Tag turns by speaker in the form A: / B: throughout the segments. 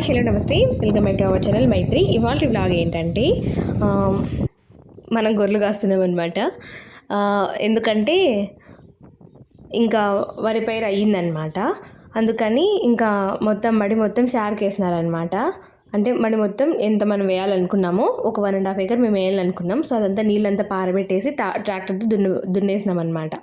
A: Hi hello namaste. Welcome back to our channel Maitri. ఇవాళ blog ఏంటంటే మనం గొర్రెలు కాస్తున్నాం అనమాట ఎందుకంటే ఇంకా వరి పైరు అయ్యిందనమాట అందుకని ఇంకా మొత్తం మడి మొత్తం చారుకేసినారనమాట అంటే మడి మొత్తం ఎంత మనం వేయాలనుకున్నామో ఒక వన్ అండ్ హాఫ్ ఏకర్ మేము వేయాలనుకున్నాం. సో అదంతా నీళ్ళంతా పారబెట్టేసి ట్రాక్టర్తో దున్న దున్నేసినాం అనమాట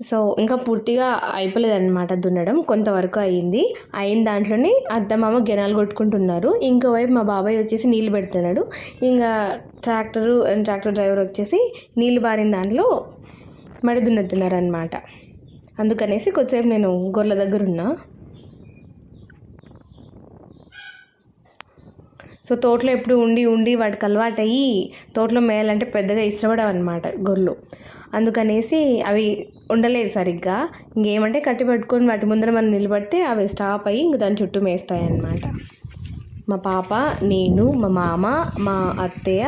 A: సో ఇంకా పూర్తిగా అయిపోలేదన్నమాట దున్నడం. కొంతవరకు అయ్యింది అయిన దాంట్లోనే అత్తమామ గెనాలు కొట్టుకుంటున్నారు. ఇంకోవైపు మా బాబాయ్ వచ్చేసి నీళ్ళు పెడుతున్నాడు. ఇంకా ట్రాక్టరు ట్రాక్టర్ డ్రైవర్ వచ్చేసి నీళ్ళు బారిన దాంట్లో మడి దున్నుతున్నారు అనమాట అందుకనేసి కొద్దిసేపు నేను గొర్రెల దగ్గర ఉన్నా. సో తోటలో ఎప్పుడు ఉండి ఉండి వాటికి అలవాటు అయ్యి తోటలో మేయాలంటే పెద్దగా ఇష్టపడవన్నమాట గొర్రెలు. అందుకనేసి అవి ఉండలేదు సరిగ్గా. ఇంకేమంటే కట్టి పట్టుకొని వాటి ముందర మనం నిలబడితే అవి స్టాప్ అయ్యి ఇంక దాని చుట్టూ మేస్తాయి అన్నమాట మా పాప నేను మా మామ మా అత్తయ్య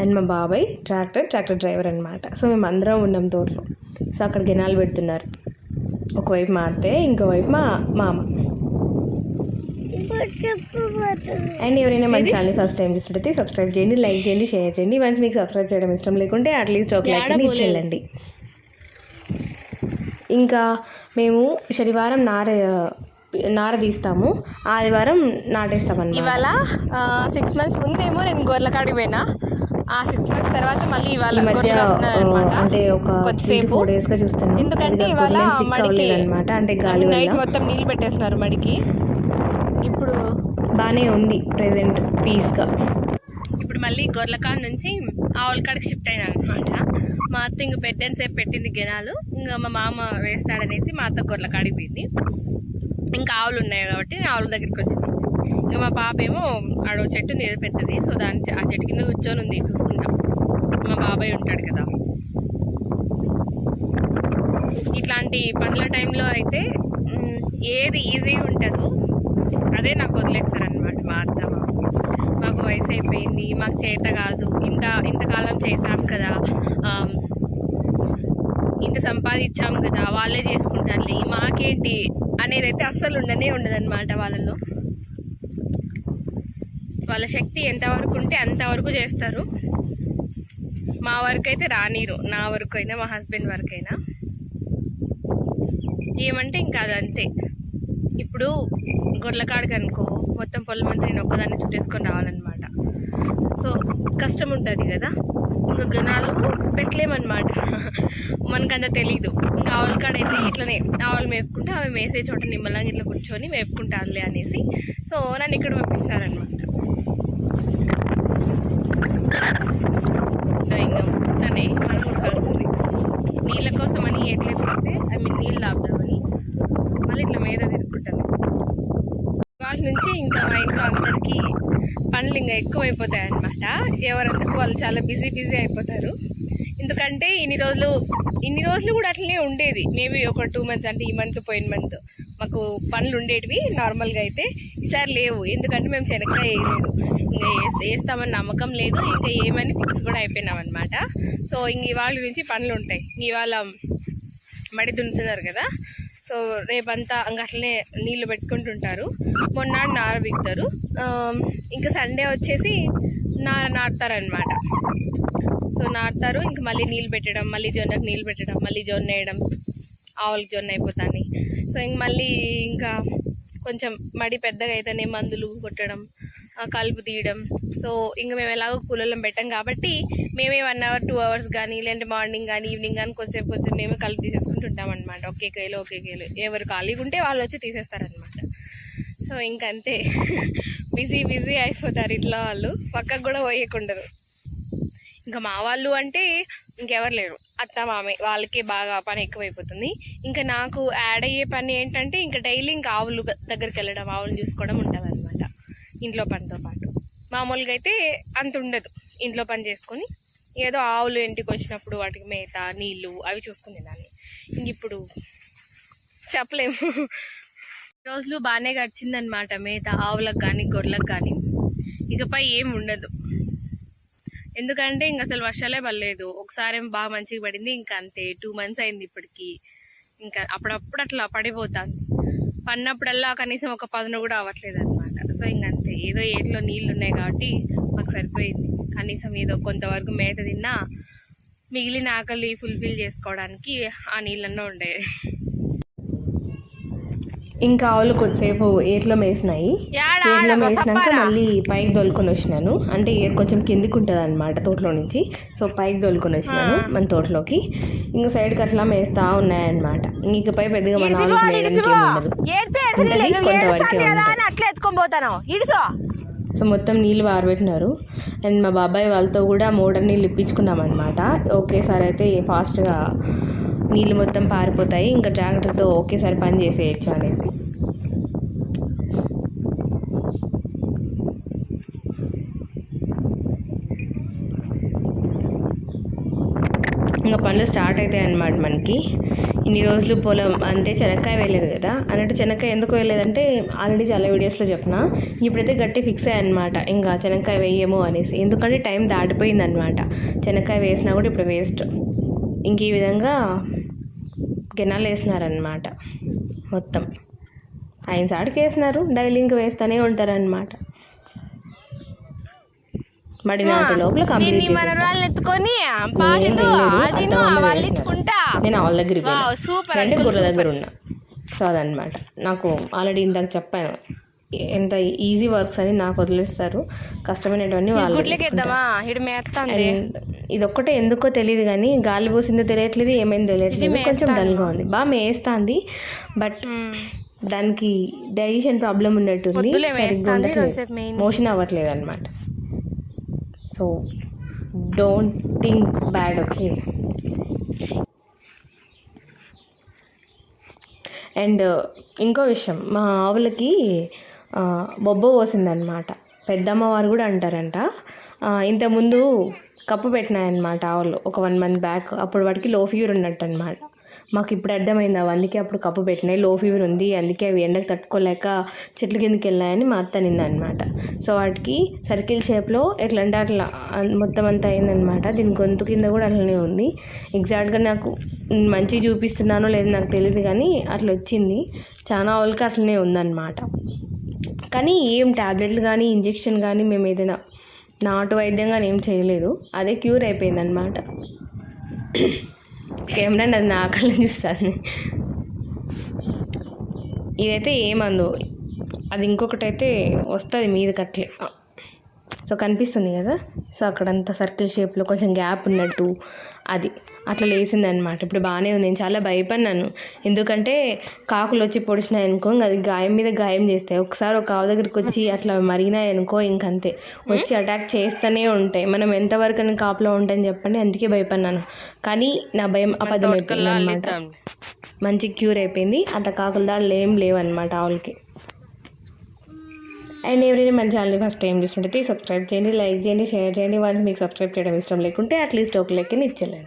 A: అండ్ మా బాబాయ్ ట్రాక్టర్ ట్రాక్టర్ డ్రైవర్ అనమాట సో మేము అందరం ఉన్నాం తోటలో. సో అక్కడ గినాలు పెడుతున్నారు. ఒకవైపు మా అత్తయ్య ఇంకోవైపు మా మామ. అండ్ ఎవరైనా మన ఛానల్ ఫస్ట్ టైం చూస్తుంటే సబ్స్క్రైబ్ చేయండి లైక్ చేయండి షేర్ చేయండి. వన్స్ మీకు సబ్స్క్రైబ్ చేయడం ఇష్టం లేకుంటే అట్లీస్ట్ ఒక లైక్ ఇచ్చేయండి. ఇంకా మేము శనివారం నార నార తీస్తాము ఆదివారం నాటేస్తామన్నమాట.
B: ఇవాళ సిక్స్ మంత్స్ ముందేమో నేను గొర్రెల కాడికి పోయినా. ఆ సిక్స్ మంత్స్ తర్వాత మళ్ళీ ఇవాళ
A: మధ్య అంటే ఒక
B: కొద్దిసేపు.
A: ఫోర్ డేస్గా చూస్తున్నాం.
B: ఎందుకంటే ఇవాళ మడికి
A: అనమాట అంటే గాలి
B: నైట్ మొత్తం నీళ్ళు పెట్టేస్తున్నారు మడికి.
A: బాగానే ఉంది ప్రెసెంట్ పీస్గా.
B: ఇప్పుడు మళ్ళీ గొర్లకాడ నుంచి ఆవుల కాడికి షిఫ్ట్ అయినా అనమాట మా అత్త ఇంక పెట్టని సేపు పెట్టింది గినాలు ఇంకా మా మామ వేస్తాడనేసి మా అత్త గొర్రెల కాడికి పోయింది. ఇంకా ఆవులు ఉన్నాయి కాబట్టి ఆవుల దగ్గరికి వచ్చింది. ఇంకా మా పాప ఏమో ఆడో చెట్టు ఉంది ఏదో పెద్దది. సో దాని ఆ చెట్టు కింద కూర్చొని ఉంది చూసుకుంటాం మా బాబాయ్ ఉంటాడు కదా. ఇట్లాంటి పనుల టైంలో అయితే ఏది ఈజీగా ఉంటుందో అదే నాకు వదిలేస్తాను వయసు అయిపోయింది మాకు చేత కాదు. ఇంత ఇంతకాలం చేసాం కదా. ఇంత సంపాదించాం కదా వాళ్ళే చేసుకుంటారులే. మాకేంటి అనేది అయితే అస్సలు ఉండనే ఉండదన్నమాట వాళ్ళలో వాళ్ళ శక్తి ఎంతవరకు ఉంటే అంతవరకు చేస్తారు. మా వరకు అయితే రానిరు. నా వరకు అయినా మా హస్బెండ్ వరకు అయినా ఏమంటే ఇంకా అదంతే. ఇప్పుడు గొర్రెల కాడికి అనుకో మొత్తం పొలం అంతా నేను ఒక్కదాన్ని చుట్టేసుకొని రావాలన్నమాట. సో కష్టం ఉంటుంది కదా ఇంకా గణాలు పెట్టలేమన్నమాట. మనకంత తెలీదు. ఇంకా ఆవుల కాడ అయితే ఇట్లనే ఆవులు మేపుకుంటే అవి మేసే చోట నిమ్మలంగా ఇట్లా కూర్చొని మేపుకుంటారులే అనేసి సో నన్ను ఇక్కడ పంపిస్తారనమాట ఇంకా తనే మన ఊరు కలుస్తుంది నీళ్ళ కోసం అని ఎట్లా తిరిగితే ఐ మీన్ నీళ్ళు ఆపుదామని మళ్ళీ ఇట్లా మీద తిరుక్కుంటాను వాళ్ళ నుంచి ఇంకా మా ఇంట్లో అందరికీ పనులు ఇంకా ఎక్కువైపోతాయి అనమాట ఎవరంటే వాళ్ళు చాలా బిజీ బిజీ అయిపోతారు. ఎందుకంటే ఇన్ని రోజులు ఇన్ని రోజులు కూడా అట్లనే ఉండేది. మేబీ ఒక టూ మంత్స్ అంటే ఈ మంత్ పోయిన మంత్ మాకు పనులు ఉండేటివి నార్మల్గా అయితే ఈసారి లేవు. ఎందుకంటే మేము శనక్కాయ వేయలేదు. ఇంకా వేస్తామని నమ్మకం లేదు. ఇంకా ఏమని ఫిక్స్ కూడా అయిపోయినాం అనమాట సో ఇంక ఇవాళ నుంచి పనులు ఉంటాయి. ఇవాళ మడి దున్నుతున్నారు కదా. సో రేపంతా ఇంకా అట్లనే నీళ్ళు పెట్టుకుంటుంటారు. మొన్నాడు నార బిగుతారు ఇంకా సండే వచ్చేసి నార నాటుతారనమాట సో నాటుతారు ఇంక మళ్ళీ నీళ్ళు పెట్టడం మళ్ళీ జొన్నకు నీళ్ళు పెట్టడం మళ్ళీ జొన్న వేయడం ఆవులకి జొన్న అయిపోతాయి సో ఇంక మళ్ళీ ఇంకా కొంచెం మడి పెద్దగా అయితేనే మందులు కొట్టడం కలుపు తీయడం. సో ఇంకా మేము ఎలాగో కూలర్లో పెట్టాం కాబట్టి మేమే వన్ అవర్ టూ అవర్స్ కానీ లేదంటే మార్నింగ్ కానీ ఈవినింగ్ కానీ కొద్దిసేపు కొద్దిసేపు మేమే కలుపు తీసేసుకుంటుంటాం అనమాట ఒకే కేలో ఒకే కేలో ఎవరు ఖాళీగా ఉంటే వాళ్ళు వచ్చి తీసేస్తారనమాట సో ఇంకంతే బిజీ బిజీ అయిపోతారు ఇట్లా వాళ్ళు. పక్కకు కూడా పోయకుండరు. ఇంకా మా వాళ్ళు అంటే ఇంకెవరు లేరు. అత్త మామే. వాళ్ళకే బాగా పని ఎక్కువైపోతుంది. ఇంకా నాకు యాడ్ అయ్యే పని ఏంటంటే ఇంకా డైలీ ఇంకా ఆవులు దగ్గరికి వెళ్ళడం ఆవులు చూసుకోవడం ఉంటుంది ఇంట్లో పనితో పాటు. మామూలుగా అయితే అంత ఉండదు ఇంట్లో పని చేసుకొని ఏదో ఆవులు ఇంటికి వచ్చినప్పుడు వాటికి మేత నీళ్ళు అవి చూసుకునేదాన్ని ఇంక ఇప్పుడు చెప్పలేము. రోజులు బాగానే గడిచిందనమాట మేత ఆవులకు కానీ గొర్రెలకు కానీ ఇకపై ఏం ఉండదు. ఎందుకంటే ఇంక అసలు వర్షాలే పడలేదు. ఒకసారి బాగా మంచిగా పడింది. ఇంకా అంతే. టూ మంత్స్ అయింది ఇప్పటికి. ఇంకా అప్పుడప్పుడు అట్లా పడిపోతాను పడినప్పుడల్లా కనీసం ఒక పదును కూడా అవ్వట్లేదు అది ఏదో ఏట్లో నీళ్ళు ఉన్నాయి కాబట్టి మాకు సరిపోయింది. కనీసం ఏదో కొంతవరకు మేత తిన్నా మిగిలిన ఆకలి ఫుల్ఫిల్ చేసుకోవడానికి ఆ నీళ్ళల్లో ఉండేది.
A: ఇంకా ఆవులు కొద్దిసేపు ఏట్లో మేసినాయి. ఏట్లో మేసినాక మళ్ళీ పైకి దొలుకొని వచ్చినాను. అంటే ఏర్ కొంచెం కిందికి ఉంటుంది అనమాట తోటలో నుంచి. సో పైకి దొలుకొని వచ్చినాను మన తోటలోకి. ఇంకా సైడ్కి అట్లా మేస్తా ఉన్నాయన్నమాట. ఇకపై పెద్దగా మన మేయడానికి ఉండదు ఉంటుంది, కొంతవరకే ఉంటుంది.
B: అట్లా ఎత్తుకొని పోతాను? ఇడుసో.
A: సో మొత్తం నీళ్ళు వారబెట్టినారు అండ్ మా బాబాయ్ వాళ్ళతో కూడా మోటార్ నీళ్ళు ఇప్పించుకున్నాం అనమాట ఒకేసారి అయితే ఫాస్ట్గా నీళ్ళు మొత్తం పారిపోతాయి. ఇంకా జాగ్రత్తతో ఒకేసారి పని చేసేయచ్చు అనేసి. ఇంకా పనులు స్టార్ట్ అవుతాయి అన్నమాట మనకి. ఇన్ని రోజులు పొలం అంటే చెనక్కాయ వేయలేదు కదా. అన్నట్టు చెనక్కాయ ఎందుకు వేయలేదంటే ఆల్రెడీ చాలా వీడియోస్లో చెప్పిన. ఇప్పుడైతే గట్టి ఫిక్స్ అయ్యన్నమాట ఇంకా చెనక్కాయ వేయము అనేసి. ఎందుకంటే టైం దాటిపోయిందనమాట చెనక్కాయ వేసినా కూడా ఇప్పుడు వేస్ట్ ఇంక ఈ విధంగా గిన్నెలు వేసినారనమాట మొత్తం. ఆయన సాడికి వేసినారు. డైలీ ఇంకా వేస్తూనే ఉంటారనమాట మడి నాటి లోపల కంప్లీట్
B: మనరాళ్ళని ఎత్తుకొని
A: నేను వాళ్ళు వెళ్ళా.
B: సూపర్
A: అంటే గుర్ర దగ్గర ఉన్నా. సో అదనమాట నాకు ఆల్రెడీ ఇందాక చెప్పాను ఎంత ఈజీ వర్క్స్ అని నాకు వదిలేస్తారు. కష్టమైనటువంటి వాళ్ళు ఇదొక్కటే ఎందుకో తెలియదు కానీ గాలి పోసిందో తెలియట్లేదు ఏమైందో తెలియట్లేదు. కొంచెం డల్గా ఉంది. బాగా మేస్తుంది బట్ దానికి డైజెషన్ ప్రాబ్లం ఉన్నట్టుంది. మోషన్ అవ్వట్లేదు అనమాట so don't think bad okay? And uh, ఇంకో విషయం మా ఆవులకి uh, బొబ్బ పోసిందనమాట పెద్దమ్మ వారు కూడా అంటారంట. ఇంతకుముందు కప్పు పెట్టినాయన్నమాట ఆవులు ఒక వన్ మంత్ బ్యాక్. అప్పుడు వాటికి లో ఫీవర్ ఉన్నట్టు అనమాట మాకు ఇప్పుడు అర్థమైంది. అవి అందుకే అప్పుడు కప్పు పెట్టినాయి. లో ఫీవర్ ఉంది. అందుకే అవి ఎండకు తట్టుకోలేక చెట్ల కిందకి వెళ్ళాయని మా అత్త నిందనమాట సో వాటికి సర్కిల్ షేప్లో ఎట్లా అంటే అట్లా మొత్తం అంతా అయిందనమాట. దీని గొంతు కింద కూడా అట్లనే ఉంది. ఎగ్జాక్ట్గా నాకు మంచిగా చూపిస్తున్నానో లేదో నాకు తెలియదు కానీ అట్లా వచ్చింది. చాలా వాళ్ళకి అట్లనే ఉందన్నమాట కానీ ఏం ట్యాబ్లెట్లు కానీ ఇంజెక్షన్ కానీ మేము ఏదైనా నాటు వైద్యం కానీ ఏం చేయలేదు. అదే క్యూర్ అయిపోయిందనమాట. అనమాట అది నా కళ్ళని చూస్తుంది ఇదైతే ఏమందు అది ఇంకొకటి అయితే వస్తుంది మీదకి అట్లే సో కనిపిస్తుంది కదా? సో అక్కడంతా సర్కిల్ షేప్లో కొంచెం గ్యాప్ ఉన్నట్టు అది. అట్లా లేసింది అనమాట ఇప్పుడు బాగానే ఉంది. నేను చాలా భయపడినాను ఎందుకంటే కాకులు వచ్చి పొడిచినాయి అనుకో అది గాయం మీద గాయం చేస్తాయి. ఒకసారి ఒక ఆవు దగ్గరికి వచ్చి అట్లా మరిగినాయి అనుకో ఇంకంతే. వచ్చి అటాక్ చేస్తూనే ఉంటాయి. మనం ఎంతవరకు అని కాపులో ఉంటాయని చెప్పండి. అందుకే భయపడినాను కానీ నా భయం అబద్ధం అయిపోయింది అనమాట మంచి క్యూర్ అయిపోయింది. అట్లా కాకుల దాడులు ఏం లేవన్నమాట ఆవులకి. అండ్ ఎవరైనా మన ఛానల్ని ఫస్ట్ టైం చూస్తుంటే సబ్స్క్రైబ్ చేయండి లైక్ చేయండి షేర్ చేయండి. వన్స్ మీకు సబ్స్క్రైబ్ చేయడం ఇష్టం లేకుంటే అట్లీస్ట్ ఒక లెక్కని ఇచ్చేయండి.